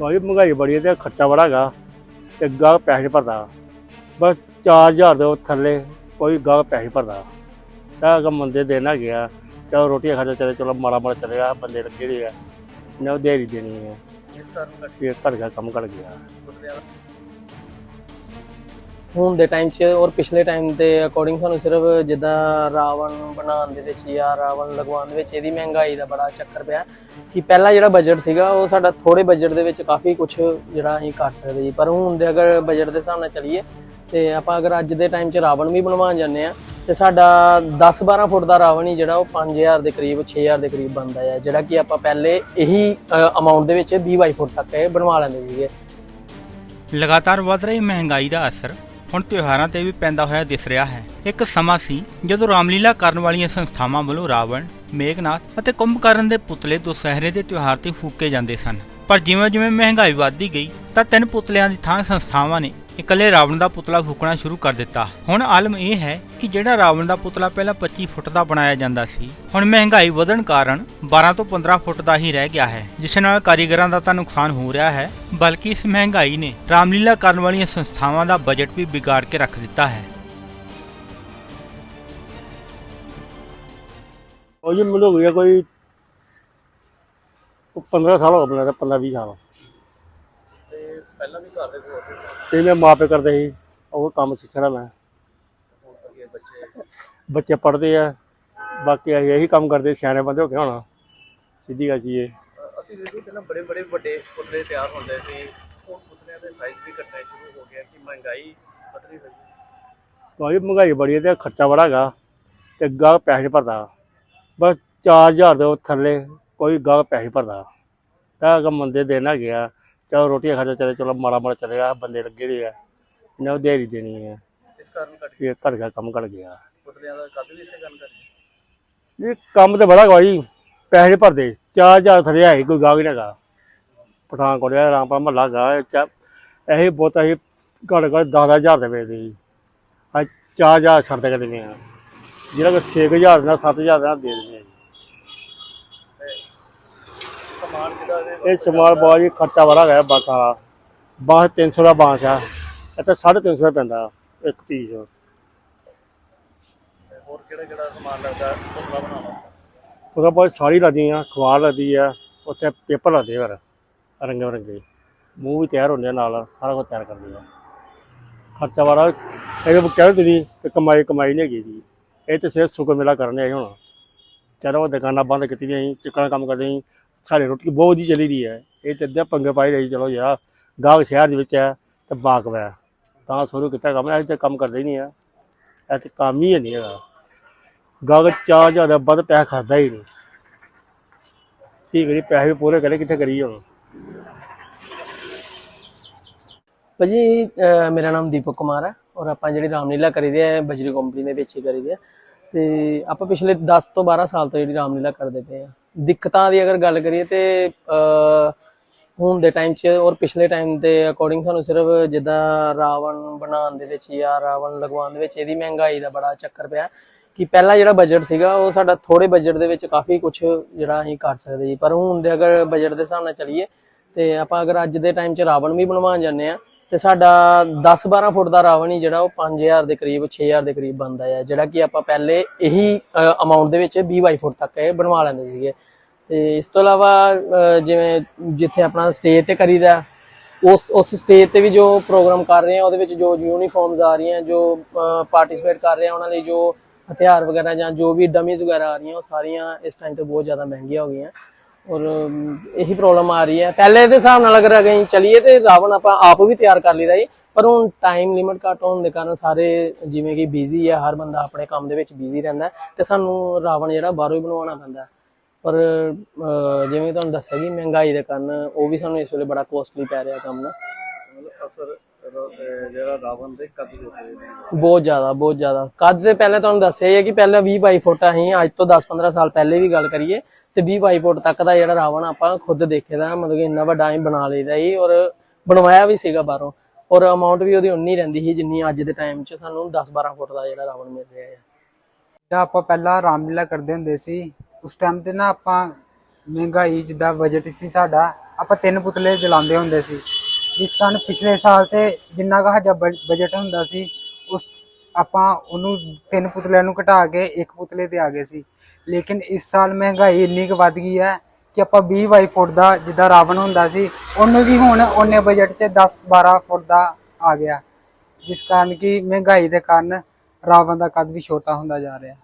ਭਾਈ ਮਹਿੰਗਾਈ ਬੜੀ ਹੈ ਤੇ ਖਰਚਾ ਬੜਾ ਹੈਗਾ ਤੇ ਗਾਹਕ ਪੈਸੇ ਨਹੀਂ ਭਰਦਾ। ਬਸ 4000 ਦੇ ਥੱਲੇ ਕੋਈ ਗਾਹਕ ਪੈਸੇ ਨਹੀਂ ਭਰਦਾ। ਤਾਂ ਅਗਰ ਮੰਦੇ ਦੇਣਾ ਗਿਆ ਚਲੋ ਰੋਟੀ ਖਰਚਾ ਚਲੇ ਚਲੋ ਮਾੜਾ ਮਾੜਾ ਚੱਲੇਗਾ ਬੰਦੇ ਲੱਗੇ ਰਹੇ ਆ। ਨਾ ਦਿਹਾੜੀ ਦੇਣੀ ਹੈ ਇਸ ਕਾਰਨ ਘਟ ਗਿਆ ਕੰਮ ਘਟ ਗਿਆ। ਹੁਣ ਦੇ ਟਾਈਮ 'ਚ ਔਰ ਪਿਛਲੇ ਟਾਈਮ ਦੇ ਅਕੋਰਡਿੰਗ ਸਾਨੂੰ ਸਿਰਫ ਜਿੱਦਾਂ ਰਾਵਣ ਬਣਾਉਣ ਦੇ ਵਿੱਚ ਜਾਂ ਰਾਵਣ ਲਗਵਾਉਣ ਦੇ ਵਿੱਚ ਇਹਦੀ ਮਹਿੰਗਾਈ ਦਾ ਬੜਾ ਚੱਕਰ ਪਿਆ ਕਿ ਪਹਿਲਾਂ ਜਿਹੜਾ ਬਜਟ ਸੀਗਾ ਉਹ ਸਾਡਾ ਥੋੜੇ ਬਜਟ ਦੇ ਵਿੱਚ ਕਾਫੀ ਕੁਝ ਜਿਹੜਾ ਅਸੀਂ ਕਰ ਸਕਦੇ ਜੀ ਪਰ ਹੁਣ ਦੇ ਅਗਰ ਬਜਟ ਦੇ ਹਿਸਾਬ ਨਾਲ ਚੱਲੀਏ ਤੇ ਆਪਾਂ ਅਗਰ ਅੱਜ ਦੇ ਟਾਈਮ 'ਚ ਰਾਵਣ ਵੀ ਬਣਵਾਉਣ ਜਾਂਦੇ ਆ ਤੇ ਸਾਡਾ 10-12 ਫੁੱਟ ਦਾ ਰਾਵਣ ਹੀ ਜਿਹੜਾ ਉਹ 5000 ਦੇ ਕਰੀਬ 6000 ਦੇ ਕਰੀਬ ਬਣਦਾ ਹੈ। ਜਿਹੜਾ ਕਿ ਆਪਾਂ ਪਹਿਲੇ ਇਹੀ ਅਮਾਉਂਟ ਦੇ ਵਿੱਚ 20 ਫੁੱਟ ਤੱਕ ਇਹ ਬਣਵਾ ਲੈਂਦੇ ਸੀਗੇ। ਲਗਾਤਾਰ ਵਧ ਰਹੀ ਮਹਿੰਗਾਈ ਦਾ ਅਸਰ ਹੁਣ ਤਿਉਹਾਰਾਂ ਤੇ ਵੀ ਪੈਂਦਾ ਹੋਇਆ ਦਿਸ ਰਿਹਾ ਹੈ। ਇੱਕ ਸਮਾਂ ਸੀ ਜਦੋਂ ਰਾਮਲੀਲਾ ਕਰਨ ਵਾਲੀਆਂ ਸੰਸਥਾਵਾਂ ਵੱਲੋਂ ਰਾਵਣ, ਮੇਘਨਾਥ ਅਤੇ ਕੁੰਭਕਰਨ ਦੇ ਪੁਤਲੇ ਦੁਸਹਿਰੇ ਦੇ ਤਿਉਹਾਰ ਤੇ ਫੂਕੇ ਜਾਂਦੇ ਸਨ। ਪਰ ਜਿਵੇਂ ਜਿਵੇਂ ਮਹਿੰਗਾਈ ਵੱਧਦੀ ਗਈ, ਤਾਂ ਤਿੰਨ ਪੁਤਲਿਆਂ ਦੀ ਥਾਂ ਸੰਸਥਾਵਾਂ ਨੇ ਇਕੱਲੇ ਰਾਵਣ ਦਾ ਪੁਤਲਾ ਫੂਕਣਾ ਸ਼ੁਰੂ ਕਰ ਦਿੱਤਾ। ਹੁਣ ਆਲਮ ਇਹ ਹੈ ਕਿ ਜਿਹੜਾ ਰਾਵਣ ਦਾ ਪੁਤਲਾ ਪਹਿਲਾਂ 25 ਫੁੱਟ ਦਾ ਬਣਾਇਆ ਜਾਂਦਾ ਸੀ, ਹੁਣ ਮਹਿੰਗਾਈ ਵਧਣ ਕਾਰਨ 12 ਤੋਂ 15 ਫੁੱਟ ਦਾ ਹੀ ਰਹਿ ਗਿਆ ਹੈ, ਜਿਸ ਨਾਲ ਕਾਰੀਗਰਾਂ ਦਾ ਤਾਂ ਨੁਕਸਾਨ ਹੋ ਰਿਹਾ ਹੈ, ਬਲਕਿ ਇਸ ਮਹਿੰਗਾਈ ਨੇ ਰਾਮਲੀਲਾ ਕਰਨ ਵਾਲੀਆਂ ਸੰਸਥਾਵਾਂ ਦਾ ਬਜਟ ਵੀ ਵਿਗਾੜ ਕੇ ਰੱਖ ਦਿੱਤਾ ਹੈ। ਉਹ ਜੀ ਮੈਨੂੰ ਹੋ ਗਿਆ ਕੋਈ 15 ਸਾਲ ਹੋ ਗਏ 15 20 ਸਾਲ। ਪਹਿਲਾਂ ਵੀ ਘਰ ਦੇ ਕੋਲ ਤੇ ਮੈਂ ਮਾਪੇ ਕਰਦੇ ਸੀ ਉਹ ਕੰਮ ਸਿੱਖਣਾ ਮੈਂ। ਹੁਣ ਅੱਗੇ ਬੱਚੇ? ਬੱਚੇ ਪੜ੍ਹਦੇ ਆ ਬਾਕੀ ਅਸੀਂ ਇਹੀ ਕੰਮ ਕਰਦੇ ਸਿਆਣੇ ਬੰਦੇ ਹੋ ਕੇ ਹੋਣਾ। ਸਿੱਧੀ ਗੱਲ ਸੀ ਇਹ। ਅਸੀਂ ਦੇਖੋ ਪਹਿਲਾਂ ਬੜੇ ਬੜੇ ਵੱਡੇ ਪੁਤਲੇ ਤਿਆਰ ਹੁੰਦੇ ਸੀ ਹੁਣ ਪੁਤਲਿਆਂ ਦੇ ਸਾਈਜ਼ ਵੀ ਘਟਣੇ ਸ਼ੁਰੂ ਹੋ ਗਿਆ ਕਿ ਮਹਿੰਗਾਈ ਪਤਲੀ ਹੋਈ ਭਾਈ ਮਹਿੰਗਾਈ ਬੜੀ ਹੈ ਤੇ ਖਰਚਾ ਬੜਾ ਹੈਗਾ ਤੇ ਗਾਹਕ ਪੈਸੇ ਭਰਦਾ। ਬਸ 4000 ਦੇ ਥੱਲੇ ਕੋਈ ਗਾਹਕ ਪੈਸੇ ਭਰਦਾ। ਤਾਂ ਅਗਰ ਮੰਦੇ ਦੇਣਾ ਗਿਆ ਚਲੋ ਰੋਟੀ ਖਰਚਾ ਚਲੇ ਚਲੋ ਮਾੜਾ ਮਾੜਾ ਚੱਲੇਗਾ ਬੰਦੇ ਲੱਗੇ ਰਹੇ ਆ ਨਾ ਉਹ ਦਿਹਾੜੀ ਦੇਣੀ ਹੈ ਇਸ ਕਾਰਨ ਘਟ ਇਹ ਘਟ ਗਿਆ ਕੰਮ ਘਟ ਗਿਆ। ਪੁਤਲਿਆਂ ਦਾ ਕੱਦ ਵੀ ਇਸੇ ਕਾਰਨ ਘਟ ਇਹ ਕੰਮ ਤੇ ਬੜਾ ਹੈਗਾ ਜੀ ਪੈਸੇ ਨਹੀਂ ਭਰਦੇ 4000 ਥੱਲੇ ਹੈ ਹੀ ਕੋਈ ਗਾਹਕ ਨਹੀਂ ਹੈਗਾ। ਪਠਾਨਕੋਟ ਦਾ ਰਾਮਪੁਰਾ ਮਹੱਲਾ ਗਾ ਇਹ ਬਹੁਤ ਅਸੀਂ ਘੱਟ ਘੱਟ 10000 ਦੇ ਵੇਚਦੇ ਜੀ। ਅੱਜ 4000 ਛੱਡ ਦੇ ਦਿੰਦੇ ਆ। ਜਿਹੜਾ ਕਿ 6000 ਦਾ 7000 ਦਾ ਦੇ ਦਿੰਦੇ ਆ ਜੀ ਸਮਾਨ ਜਿਹੜਾ ਇਹਦੇ ਇਹ ਸਮਾਲ ਬਹੁਤ ਜੀ ਖਰਚਾ ਬੜਾ ਹੈਗਾ ਬਾਸ ਵਾਲਾ ਬਾਸ 300 ਦਾ ਬਾਂਸ ਆ। ਇੱਥੇ 350 ਦਾ ਪੈਂਦਾ ਇੱਕ ਪੀਸ। ਹੋਰ ਕਿਹੜਾ ਕਿਹੜਾ ਸਮਾਨ ਲੱਗਦਾ? ਬਣਾਉਣਾ। ਉਹਦਾ ਸਾਰੀ ਲੱਗਦੀ ਆ ਖਵਾਰ ਲੱਗਦੀ ਆ ਉੱਥੇ ਪੇਪਰ ਲੱਗਦੇ ਫਿਰ ਰੰਗ ਬਰੰਗੇ ਮੂੰਹ ਵੀ ਤਿਆਰ ਹੁੰਦੇ ਨਾਲ ਸਾਰਾ ਕੁਝ ਤਿਆਰ ਕਰਦੇ ਆ। ਖਰਚਾ ਵਾਲਾ ਇਹਦੇ ਕੋਲ ਕਹਿੰਦੇ ਤੁਸੀਂ ਕਿ ਕਮਾਈ ਕਮਾਈ ਨਹੀਂ ਹੈਗੀ ਜੀ। ਇਹ ਤੇ ਸਿਰਫ ਸੁੱਕ ਮੇਲਾ ਕਰਨੇ ਆਏ ਹੁਣ। ਚਲੋ ਉਹ ਦੁਕਾਨਾਂ ਬੰਦ ਕੀਤੀ ਦੀਆਂ ਸੀ ਚਿਕਣਾ ਕੰਮ ਕਰਦੇ ਸੀ ਸਾਡੇ ਰੋਟੀ ਬਹੁਤ ਵਧੀਆ ਚਲੀ ਰਹੀ ਹੈ। ਇਹ ਤੇ ਅੱਧੇ ਪੰਗੇ ਪਾਈ ਰਹੀ ਚਲੋ ਯਾਰ, ਗਾਹਕ ਸ਼ਹਿਰ ਦੇ ਵਿੱਚ ਹੈ ਤੇ ਬਾਕ ਹੈ। ਤਾਂ ਸ਼ੁਰੂ ਕੀਤਾ ਕੰਮ ਅਸੀਂ ਤੇ ਕੰਮ ਕਰਦੇ ਹੀ ਨਹੀਂ ਆ ਇਹ ਤੇ ਕੰਮ ਹੀ ਨਹੀਂ ਹੈਗਾ। ਗਾਹਕ ਚਾਹ ਜ਼ਿਆਦਾ ਵੱਧ ਪੈਸਾ ਖਰਚਦਾ ਹੀ ਨਹੀਂ। ਕੀ ਕਰੀ ਪੈਸੇ ਵੀ ਪੂਰੇ ਕਰੇ, ਕਿੱਥੇ ਕਰੀਏ ਹੁਣ? ਭਾਜੀ ਮੇਰਾ ਨਾਮ ਦੀਪਕ ਕੁਮਾਰ ਹੈ ਔਰ ਆਪਾਂ ਜਿਹੜੀ ਰਾਮਲੀਲਾ ਕਰੀਦੀ ਹੈ, ਬਜਰੀ ਕੰਪਨੀ ਦੇ ਵਿੱਚ ਹੀ ਕਰੀਦੀ ਹੈ। ਤੇ ਆਪਾਂ ਪਿਛਲੇ 10 ਤੋਂ 12 ਸਾਲ ਤੋਂ ਜਿਹੜੀ ਰਾਮਲੀਲਾ ਕਰਦੇ ਪਏ ਆ। ਦਿੱਕਤਾਂ ਦੀ ਅਗਰ ਗੱਲ ਕਰੀਏ ਤੇ ਹੁਣ ਦੇ ਟਾਈਮ 'ਚ ਔਰ ਪਿਛਲੇ ਟਾਈਮ ਦੇ ਅਕੋਰਡਿੰਗ ਸਾਨੂੰ ਸਿਰਫ ਜਿੱਦਾਂ ਰਾਵਣ ਬਣਾਉਣ ਦੇ ਵਿੱਚ ਜਾਂ ਰਾਵਣ ਲਗਵਾਉਣ ਦੇ ਵਿੱਚ ਇਹਦੀ ਮਹਿੰਗਾਈ ਦਾ ਬੜਾ ਚੱਕਰ ਪਿਆ। ਕਿ ਪਹਿਲਾਂ ਜਿਹੜਾ ਬਜਟ ਸੀਗਾ, ਉਹ ਸਾਡਾ ਥੋੜੇ ਬਜਟ ਦੇ ਵਿੱਚ ਕਾਫੀ ਕੁਝ ਜਿਹੜਾ ਅਸੀਂ ਕਰ ਸਕਦੇ ਜੀ ਪਰ ਹੁਣ ਦੇ ਅਗਰ ਬਜਟ ਦੇ ਹਿਸਾਬ ਨਾਲ ਚੱਲੀਏ ਤੇ ਆਪਾਂ ਅਗਰ ਅੱਜ ਦੇ ਟਾਈਮ 'ਚ ਰਾਵਣ ਵੀ ਬਣਵਾਉਣ ਜਾਂਦੇ ਆ ਤੇ ਸਾਡਾ 10-12 ਫੁੱਟ ਦਾ ਰਾਵਣ ਹੀ ਜਿਹੜਾ ਉਹ 5000 ਦੇ ਕਰੀਬ 6000 ਦੇ ਕਰੀਬ ਬਣਦਾ ਹੈ ਜਿਹੜਾ ਕਿ ਆਪਾਂ ਪਹਿਲੇ ਇਹੀ ਅਮਾਉਂਟ ਦੇ ਵਿੱਚ 20 ਫੁੱਟ ਤੱਕ ਇਹ ਬਣਵਾ ਲੈਂਦੇ ਸੀਗੇ। ਤੇ ਇਸ ਤੋਂ ਇਲਾਵਾ ਜਿਵੇਂ ਜਿੱਥੇ ਆਪਣਾ ਸਟੇਜ ਤੇ ਕਰੀਦਾ, ਉਸ ਉਸ ਸਟੇਜ ਤੇ ਵੀ ਜੋ ਪ੍ਰੋਗਰਾਮ ਕਰ ਰਹੇ ਆ, ਉਹਦੇ ਵਿੱਚ ਜੋ ਯੂਨੀਫਾਰਮਸ ਆ ਰਹੀਆਂ, ਜੋ ਪਾਰਟਿਸਿਪੇਟ ਕਰ ਰਹੇ ਆ, ਉਹਨਾਂ ਲਈ ਜੋ ਹਥਿਆਰ ਵਗੈਰਾ ਜਾਂ ਜੋ ਵੀ ਡਮੀਜ਼ ਵਗੈਰਾ ਆ ਰਹੀਆਂ, ਉਹ ਸਾਰੀਆਂ ਇਸ ਟਾਈਮ ਤੇ ਬਹੁਤ ਜ਼ਿਆਦਾ ਮਹਿੰਗੀਆਂ ਹੋ ਗਈਆਂ। ਔਰ ਇਹੀ ਪ੍ਰੋਬਲਮ ਆ ਰਹੀ ਹੈ। ਪਹਿਲੇ ਦੇ ਹਿਸਾਬ ਨਾਲ ਅਗਰ ਅਗਈ ਚਲੀਏ ਤੇ ਰਾਵਣ ਆਪਾਂ ਆਪ ਵੀ ਤਿਆਰ ਕਰ ਲਈਦਾ ਜੀ। ਪਰ ਹੁਣ ਟਾਈਮ ਲਿਮਿਟ ਘੱਟ ਹੋਣ ਦੇ ਕਾਰਨ ਸਾਰੇ ਜਿਵੇਂ ਕਿ ਬਿਜ਼ੀ ਹੈ ਹਰ ਬੰਦਾ ਆਪਣੇ ਕੰਮ ਦੇ ਵਿੱਚ ਬਿਜ਼ੀ ਰਹਿੰਦਾ ਹੈ ਤੇ ਸਾਨੂੰ ਰਾਵਣ ਜਿਹੜਾ ਬਾਹਰੋਂ ਹੀ ਬਣਵਾਉਣਾ ਪੈਂਦਾ ਪਰ ਅਹ, ਜਿਵੇਂ ਤੁਹਾਨੂੰ ਦੱਸਿਆ ਕਿ ਮਹਿੰਗਾਈ ਦੇ ਕਾਰਨ ਉਹ ਵੀ ਸਾਨੂੰ ਇਸ ਵੇਲੇ ਬੜਾ ਕੋਸਟਲੀ ਪੈ ਰਿਹਾ ਕੰਮ ਨਾ ਅਸਰ ਜਿਹੜਾ ਰਾਵਣ ਦੇ ਕੱਦ ਦੇ ਉੱਤੇ ਨੇ। ਬਹੁਤ ਜ਼ਿਆਦਾ ਬਹੁਤ ਜ਼ਿਆਦਾ। ਕੱਦ ਤੇ ਪਹਿਲੇ ਤੁਹਾਨੂੰ ਦੱਸਿਆ ਹੀ ਹੈ ਕਿ ਪਹਿਲਾਂ 20 22 ਫੁੱਟ ਅਸੀਂ ਅੱਜ ਤੋਂ 10 15 ਸਾਲ ਪਹਿਲੇ ਵੀ ਗੱਲ ਕਰੀਏ ਤੇ 20 22 ਫੁੱਟ ਤੱਕ ਦਾ ਜਿਹੜਾ ਰਾਵਣ ਆਪਾਂ ਖੁਦ ਦੇਖੇ ਦਾ ਮਤਲਬ ਕਿ ਇੰਨਾ ਵੱਡਾ ਹੀ ਬਣਾ ਲਈਦਾ ਸੀ ਔਰ ਬਣਵਾਇਆ ਵੀ ਸੀਗਾ ਬਾਹਰੋਂ। ਔਰ ਅਮਾਉਂਟ ਵੀ ਉਹਦੀ ਉਨੀ ਰਹਿੰਦੀ ਸੀ ਜਿੰਨੀ ਅੱਜ ਦੇ ਟਾਈਮ 'ਚ ਸਾਨੂੰ 10 12 ਫੁੱਟ ਦਾ ਜਿਹੜਾ ਰਾਵਣ ਮਿਲ ਰਿਹਾ ਹੈ। ਜਿੱਦਾਂ ਆਪਾਂ ਪਹਿਲਾਂ ਰਾਮਲੀਲਾ ਕਰਦੇ ਹੁੰਦੇ ਸੀ ਉਸ ਟਾਈਮ ਤੇ ਨਾ ਆਪਾਂ ਮਹਿੰਗਾਈ ਜਿੱਦਾਂ ਬਜਟ ਸੀ ਸਾਡਾ ਆਪਾਂ ਤਿੰਨ ਪੁਤਲੇ ਜਲਾਉਂਦੇ ਹੁੰਦੇ ਸੀ। ਜਿਸ ਕਾਰਨ ਪਿਛਲੇ ਸਾਲ ਤੇ ਜਿੰਨਾ ਕੁ ਸਾਡਾ ਬਜਟ ਹੁੰਦਾ ਸੀ, ਉਸ ਆਪਾਂ ਉਹਨੂੰ ਤਿੰਨ ਪੁਤਲਿਆਂ ਨੂੰ ਘਟਾ ਕੇ ਇੱਕ ਪੁਤਲੇ ਤੇ ਆ ਗਏ ਸੀ। ਲੇਕਿਨ ਇਸ ਸਾਲ ਮਹਿੰਗਾਈ ਇੰਨੀ ਕੁ ਵੱਧ ਗਈ ਹੈ ਕਿ ਆਪਾਂ 20 ਬਾਈ ਫੁੱਟ ਦਾ ਜਿੱਦਾਂ ਰਾਵਣ ਹੁੰਦਾ ਸੀ, ਉਹਨੂੰ ਵੀ ਹੁਣ ਉਹਨੇ ਬਜਟ 'ਚ 10 12 ਫੁੱਟ ਦਾ ਆ ਗਿਆ। ਜਿਸ ਕਾਰਨ ਕਿ ਮਹਿੰਗਾਈ ਦੇ ਕਾਰਨ ਰਾਵਣ ਦਾ ਕੱਦ ਵੀ ਛੋਟਾ ਹੁੰਦਾ ਜਾ ਰਿਹਾ।